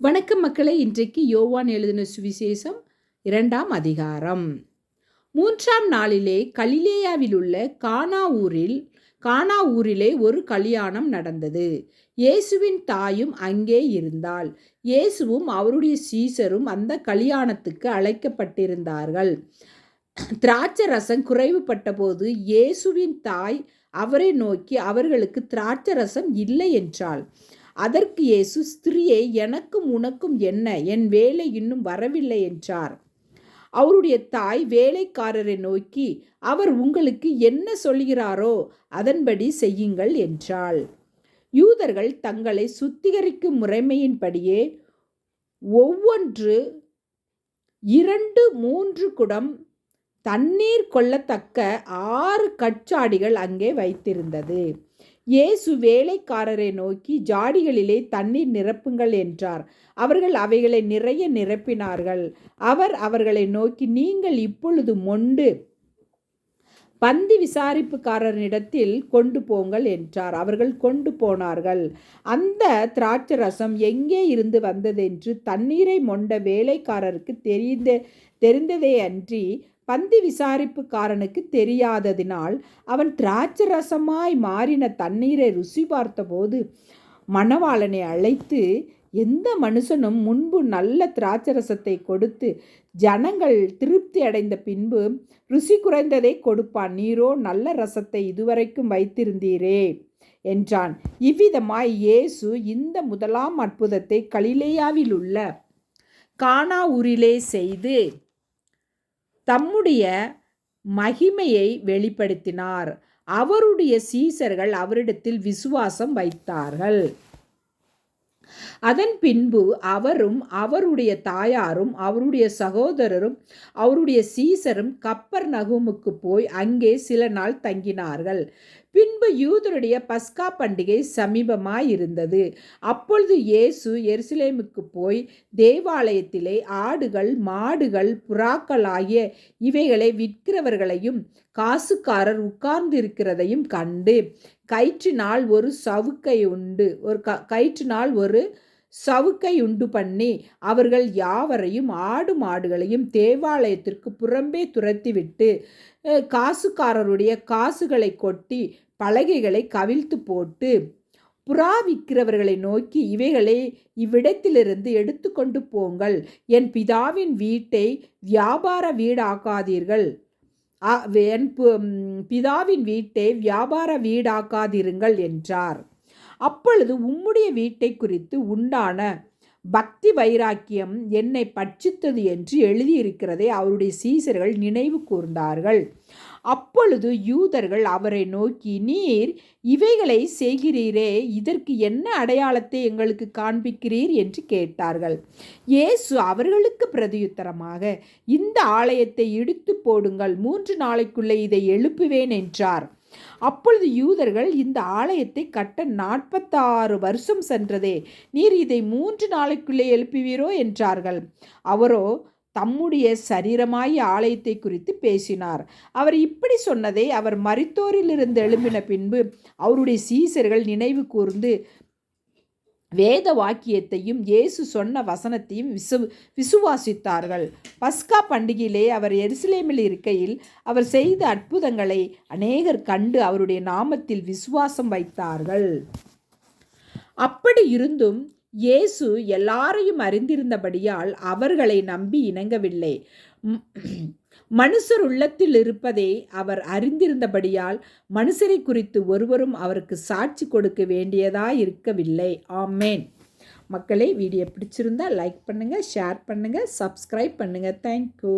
வணக்கம் மக்களை இன்றைக்கு யோவான் எழுதின சுவிசேஷம் இரண்டாம் அதிகாரம். மூன்றாம் நாளிலே கலிலேயாவில் உள்ள கானா ஊரில் கானா ஊரிலே ஒரு கல்யாணம் நடந்தது. இயேசுவின் தாயும் அங்கே இருந்தாள். இயேசுவும் அவருடைய சீசரும் அந்த கல்யாணத்துக்கு அழைக்கப்பட்டிருந்தார்கள். திராட்சை ரசம் குறைவுபட்ட போது இயேசுவின் தாய் அவரை நோக்கி அவர்களுக்கு திராட்சை ரசம் இல்லை என்றாள். அதற்கு இயேசு ஸ்திரியே எனக்கும் உனக்கும் என்ன? என் வேலை இன்னும் வரவில்லை என்றார். அவருடைய தாய் வேலைக்காரரை நோக்கி அவர் உங்களுக்கு என்ன சொல்கிறாரோ அதன்படி செய்யுங்கள் என்றாள். யூதர்கள் தங்களை சுத்திகரிக்கும் முறைமையின்படியே ஒவ்வொன்று இரண்டு மூன்று குடம் தண்ணீர் கொள்ளத்தக்க ஆறு கச்சாடிகள் அங்கே வைத்திருந்தது. இயேசு வேலைக்காரரை நோக்கி ஜாடிகளிலே தண்ணீர் நிரப்புங்கள் என்றார். அவர்கள் அவைகளை நிறைய நிரப்பினார்கள். அவர் அவர்களை நோக்கி நீங்கள் இப்பொழுது மொண்டு பந்தி விசாரிப்புக்காரனிடத்தில் கொண்டு போங்கள் என்றார். அவர்கள் கொண்டு போனார்கள். அந்த திராட்சை ரசம் எங்கே இருந்து வந்ததென்று தண்ணீரை மொண்ட வேலைக்காரருக்கு தெரிந்த தெரிந்ததே அன்றி பந்தி விசாரிப்புக்காரனுக்கு தெரியாததினால் அவன் திராட்சை ரசமாய் மாறின தண்ணீரை ருசி பார்த்தபோது மணவாளனை அழைத்து எந்த மனுஷனும் முன்பு நல்ல திராட்சை ரசத்தை கொடுத்து ஜனங்கள் திருப்தி அடைந்த பின்பு ருசி குறைந்ததை கொடுப்பான். நீரோ நல்ல ரசத்தை இதுவரைக்கும் வைத்திருந்தீரே என்றான். இவ்விதமாய் இயேசு இந்த முதலாம் அற்புதத்தை கலிலேயாவில் உள்ள கானா ஊரிலே செய்து தம்முடைய மகிமையை வெளிப்படுத்தினார். அவருடைய சீசர்கள் அவரிடத்தில் விசுவாசம் வைத்தார்கள். அதன் பின்பு அவரும் அவருடைய தாயாரும் அவருடைய சகோதரரும் அவருடைய சீசரும் கப்பர் நகுமுக்கு போய் அங்கே சில நாள் தங்கினார்கள். பின்பு யூதருடைய பஸ்கா பண்டிகை சமீபமாயிருந்தது. அப்பொழுது இயேசு எருசலேமுக்கு போய் தேவாலயத்திலே ஆடுகள் மாடுகள் புறாக்கள் ஆகிய இவைகளை விற்கிறவர்களையும் காசுக்காரர் உட்கார்ந்திருக்கிறதையும் கண்டு கயிற்றினால் ஒரு சவுக்கை உண்டு ஒரு க கயிற்றினால் ஒரு சவுக்கை உண்டு பண்ணி அவர்கள் யாவரையும் ஆடு மாடுகளையும் தேவாலயத்திற்கு புறம்பே துரத்திவிட்டு காசுக்காரருடைய காசுகளை கொட்டி பலகைகளை கவிழ்த்து போட்டு புறா விற்கிறவர்களை நோக்கி இவைகளை இவ்விடத்திலிருந்து எடுத்துக்கொண்டு போங்கள். என் பிதாவின் வீட்டை வியாபார வீடாக்காதீர்கள். என் பிதாவின் வீட்டை வியாபார வீடாக்காதிருங்கள் என்றார். அப்பொழுது உம்முடைய வீட்டை குறித்து உண்டான பக்தி வைராக்கியம் என்னை பட்சித்தது என்று எழுதியிருக்கிறதை அவருடைய சீசர்கள் நினைவு கூர்ந்தார்கள். அப்பொழுது யூதர்கள் அவரை நோக்கி நீர் இவைகளை செய்கிறீரே இதற்கு என்ன அடையாளத்தை எங்களுக்கு காண்பிக்கிறீர்? என்று கேட்டார்கள். இயேசு அவர்களுக்கு பிரதியுத்தரமாக இந்த ஆலயத்தை இடித்து போடுங்கள் மூன்று நாளைக்குள்ளே இதை எழுப்புவேன் என்றார். அப்பொழுது யூதர்கள் இந்த ஆலயத்தை கட்ட நாற்பத்தாறு வருஷம் சென்றதே. நீர் இதை மூன்று நாளைக்குள்ளே எழுப்புவீரோ என்றார்கள். அவரோ தம்முடைய சரீரமாய் ஆலயத்தை குறித்து பேசினார். அவர் இப்படி சொன்னதை அவர் மரித்தோரிலிருந்து எழும்பின பின்பு அவருடைய சீசர்கள் நினைவு கூர்ந்து வேத வாக்கியத்தையும் இயேசு சொன்ன வசனத்தையும் விசு விசுவாசித்தார்கள். பஸ்கா பண்டிகையிலே அவர் எருசலேமில் இருக்கையில் அவர் செய்த அற்புதங்களை அநேகர் கண்டு அவருடைய நாமத்தில் விசுவாசம் வைத்தார்கள். அப்படி இருந்தும் இயேசு எல்லாரையும் அறிந்திருந்தபடியால் அவர்களை நம்பி இணங்கவில்லை. மனுஷர் உள்ளத்தில் இருப்பதை அவர் அறிந்திருந்தபடியால் மனுஷரை குறித்து ஒருவரும் அவருக்கு சாட்சி கொடுக்க வேண்டியதாக இருக்கவில்லை ஆமேன். மக்களே வீடியோ பிடிச்சிருந்தா லைக் பண்ணுங்கள் ஷேர் பண்ணுங்கள் சப்ஸ்கிரைப் பண்ணுங்கள் தேங்க்யூ